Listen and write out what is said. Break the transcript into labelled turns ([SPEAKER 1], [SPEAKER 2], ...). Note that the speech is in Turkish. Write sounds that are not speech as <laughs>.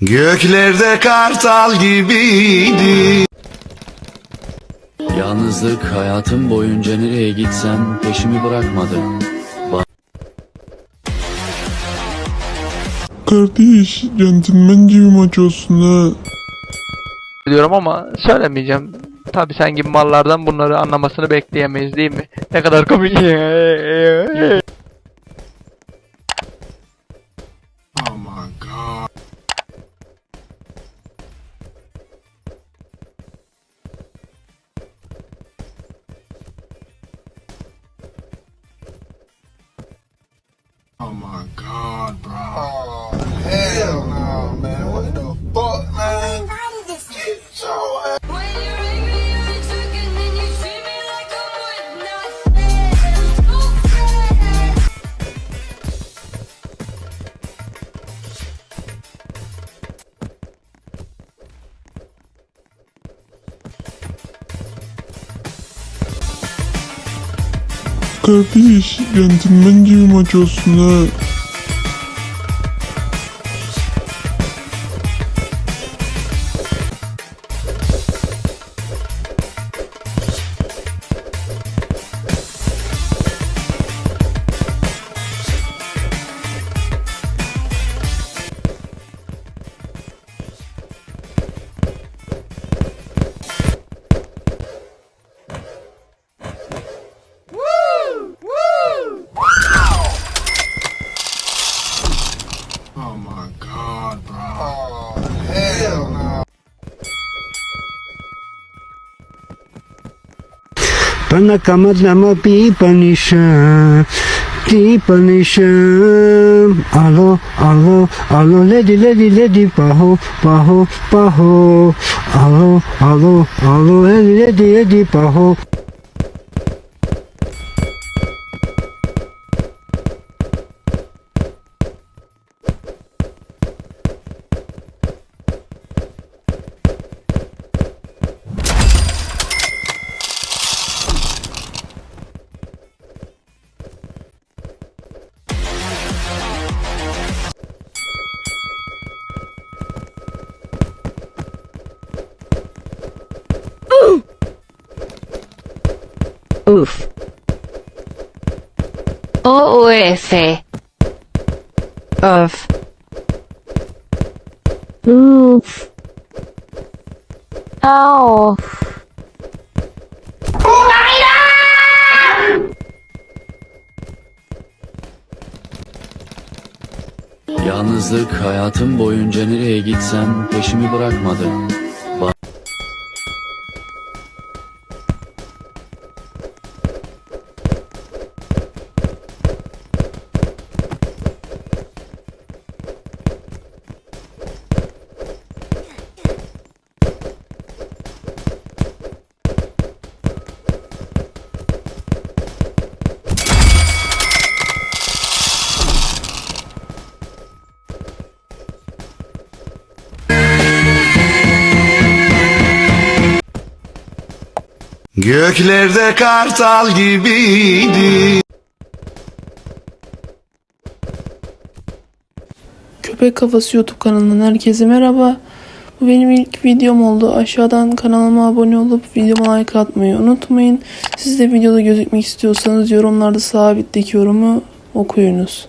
[SPEAKER 1] Göklerde kartal gibiydi
[SPEAKER 2] Yalnızlık hayatım boyunca nereye gitsem peşimi bırakmadı.
[SPEAKER 3] Kardeş, centilmence bir maç olsun ha.
[SPEAKER 4] diyorum ama söylemeyeceğim. Tabi sen gibi mallardan bunları anlamasını bekleyemeyiz değil mi? Ne kadar komik. <laughs>
[SPEAKER 5] Oh my god, bro. Oh, hell no,
[SPEAKER 3] Kardeş, centilmence bir maç olsun ha.
[SPEAKER 6] Pana kama nama pi panisha Ti panisha. Alo, alo, alo Lady, lady, lady Paho, paho, paho. Alo, alo, alo Lady, lady, lady Paho
[SPEAKER 7] Uf. OOF. Of. Uf. Au.
[SPEAKER 2] Yalnızlık hayatım boyunca nereye gitsem peşimi bırakmadı.
[SPEAKER 1] Göklerde kartal gibiydi
[SPEAKER 8] Köpek Kafası YouTube kanalından herkese merhaba. Bu benim ilk videom oldu. Aşağıdan kanalıma abone olup videoma like atmayı unutmayın. Siz de videoda gözükmek istiyorsanız yorumlarda sabitteki yorumu okuyunuz.